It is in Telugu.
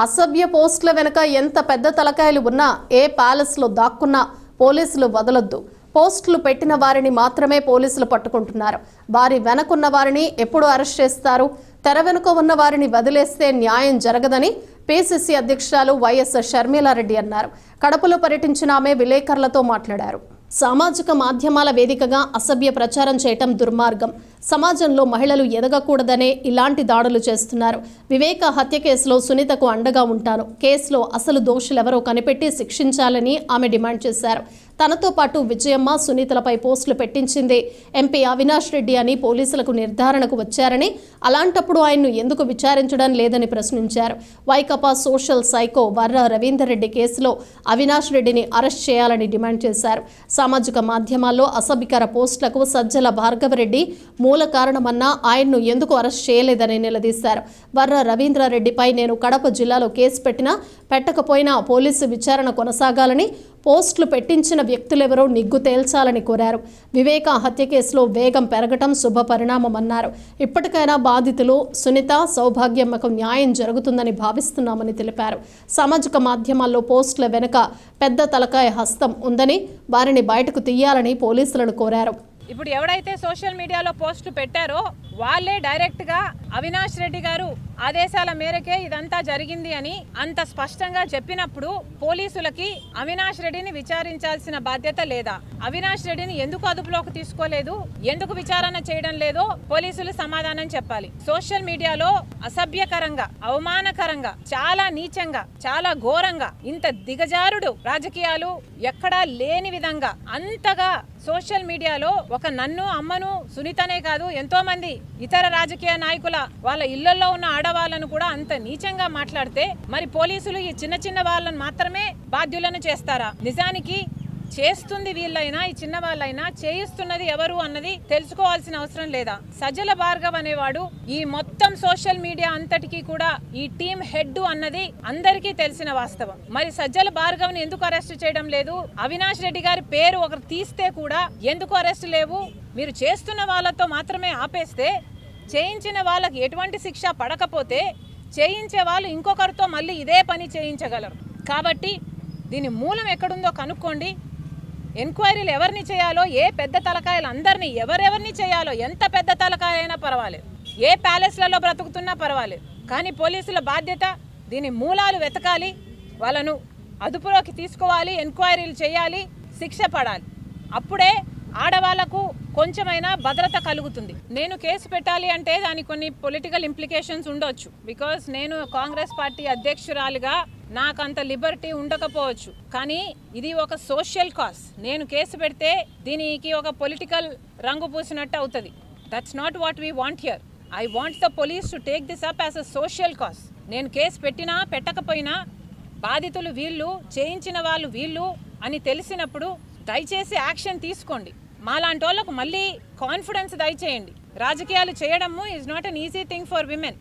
అసభ్య పోస్టుల వెనుక ఎంత పెద్ద తలకాయలు ఉన్నా ఏ ప్యాలెస్లో దాక్కున్నా పోలీసులు వదలొద్దు. పోస్టులు పెట్టిన వారిని మాత్రమే పోలీసులు పట్టుకుంటున్నారు. వారి వెనకున్న వారిని ఎప్పుడు అరెస్ట్ చేస్తారు? తెర వెనుక ఉన్న వారిని వదిలేస్తే న్యాయం జరగదని పిసిసి అధ్యక్షురాలు వైఎస్ షర్మిలారెడ్డి అన్నారు. కడపలో పర్యటించిన ఆమె విలేకరులతో మాట్లాడారు. సామాజిక మాధ్యమాల వేదికగా అసభ్య ప్రచారం చేయటం దుర్మార్గం. సమాజంలో మహిళలు ఎదగకూడదనే ఇలాంటి దాడులు చేస్తున్నారు. వివేక హత్య కేసులో సునీతకు అండగా ఉంటాను కేసులో అసలు దోషులెవరో కనిపెట్టి శిక్షించాలని ఆమె డిమాండ్ చేశారు. తనతో పాటు విజయమ్మ సునీతలపై పోస్టులు పెట్టించింది. ఎంపీ అవినాష్ రెడ్డి అని పోలీసులకు నిర్ధారణకు వచ్చారని అలాంటప్పుడు ఆయన్ను ఎందుకు విచారించడం లేదని ప్రశ్నించారు. వైకపా సోషల్ సైకో వర్ర రవీందర్ రెడ్డి కేసులో అవినాష్ రెడ్డిని అరెస్ట్ చేయాలని డిమాండ్ చేశారు. సామాజిక మాధ్యమాల్లో అసభ్యకర పోస్టులకు సజ్జల భార్గవరెడ్డి మూల కారణమన్నా ఆయన్ను ఎందుకు అరెస్ట్ చేయలేదని నిలదీశారు. వర్ర రవీంద్రారెడ్డిపై నేను కడప జిల్లాలో కేసు పెట్టినా పెట్టకపోయినా పోలీసు విచారణ కొనసాగాలని పోస్టులు పెట్టించిన వ్యక్తులెవరో నిగ్గు తేల్చాలని కోరారు. వివేక హత్య కేసులో వేగం పెరగటం శుభ పరిణామమన్నారు ఇప్పటికైనా బాధితులు సునీత సౌభాగ్యమ్మకు న్యాయం జరుగుతుందని భావిస్తున్నామని తెలిపారు. సామాజిక మాధ్యమాల్లో పోస్టుల వెనుక పెద్ద తలకాయ హస్తం ఉందని వారిని బయటకు తీయాలని పోలీసులను కోరారు. ఇప్పుడు ఎవడైతే సోషల్ మీడియాలో పోస్టులు పెట్టారో వాళ్ళే డైరెక్ట్గా అవినాష్ రెడ్డి గారు ఆదేశాల మేరకే ఇదంతా జరిగింది అని అంత స్పష్టంగా చెప్పినప్పుడు పోలీసులకి అవినాష్ రెడ్డిని విచారించాల్సిన బాధ్యత లేదా? అవినాష్ రెడ్డిని ఎందుకు అదుపులోకి తీసుకోలేదు? ఎందుకు విచారణ చేయడం లేదో పోలీసులు సమాధానం చెప్పాలి. సోషల్ మీడియాలో అసభ్యకరంగా అవమానకరంగా చాలా నీచంగా చాలా ఘోరంగా ఇంత దిగజారుడు రాజకీయాలు ఎక్కడా లేని విధంగా అంతగా సోషల్ మీడియాలో ఒక నన్ను అమ్మను సునీతనే కాదు ఎంతో మంది ఇతర రాజకీయ నాయకుల వాళ్ళ ఇళ్ళలో ఉన్న ఆడవాళ్ళను కూడా అంత నీచంగా మాట్లాడితే మరి పోలీసులు ఈ చిన్న చిన్న వాళ్ళను మాత్రమే బాధ్యులను చేస్తారా? నిజానికి చేస్తుంది వీళ్ళైనా ఈ చిన్న వాళ్ళైనా చేయిస్తున్నది ఎవరు అన్నది తెలుసుకోవాల్సిన అవసరం లేదా? సజ్జల భార్గవ్ అనేవాడు ఈ మొత్తం సోషల్ మీడియా అంతటికీ కూడా ఈ టీం హెడ్ అన్నది అందరికీ తెలిసిన వాస్తవం. మరి సజ్జల భార్గవ్ని ఎందుకు అరెస్ట్ చేయడం లేదు? అవినాష్ రెడ్డి గారి పేరు ఒకరు తీస్తే కూడా ఎందుకు అరెస్ట్ లేవు? మీరు చేస్తున్న వాళ్ళతో మాత్రమే ఆపేస్తే చేయించిన వాళ్ళకి ఎటువంటి శిక్ష పడకపోతే చేయించే వాళ్ళు ఇంకొకరితో మళ్ళీ ఇదే పని చేయించగలరు. కాబట్టి దీని మూలం ఎక్కడుందో కనుక్కోండి. ఎంక్వైరీలు ఎవరిని చేయాలో ఏ పెద్ద తలకాయలు అందరినీ ఎవరెవరిని చేయాలో ఎంత పెద్ద తలకాయలైనా పర్వాలేదు. ఏ ప్యాలెస్లలో బ్రతుకుతున్నా పర్వాలేదు. కానీ పోలీసుల బాధ్యత దీని మూలాలు వెతకాలి వాళ్ళను అదుపులోకి తీసుకోవాలి ఎంక్వైరీలు చేయాలి శిక్ష పడాలి. అప్పుడే ఆడవాళ్ళకు కొంచెమైనా భద్రత కలుగుతుంది. నేను కేసు పెట్టాలి అంటే దానికి కొన్ని పొలిటికల్ ఇంప్లికేషన్స్ ఉండొచ్చు. బికాస్ నేను కాంగ్రెస్ పార్టీ అధ్యక్షురాలుగా నాకు అంత లిబర్టీ ఉండకపోవచ్చు. కానీ ఇది ఒక సోషల్ కాస్ నేను కేసు పెడితే దీనికి ఒక పొలిటికల్ రంగు పూసినట్టు అవుతుంది. That's not what we want here I want the police to take this up as a social cause నేను కేసు పెట్టినా పెట్టకపోయినా బాధితులు వీళ్ళు చేయించిన వాళ్ళు వీళ్ళు అని తెలిసినప్పుడు దయచేసి యాక్షన్ తీసుకోండి. మాలాంటి వాళ్ళకు మళ్ళీ కాన్ఫిడెన్స్ దయచేయండి. రాజకీయాలు చేయడము is not an easy thing for women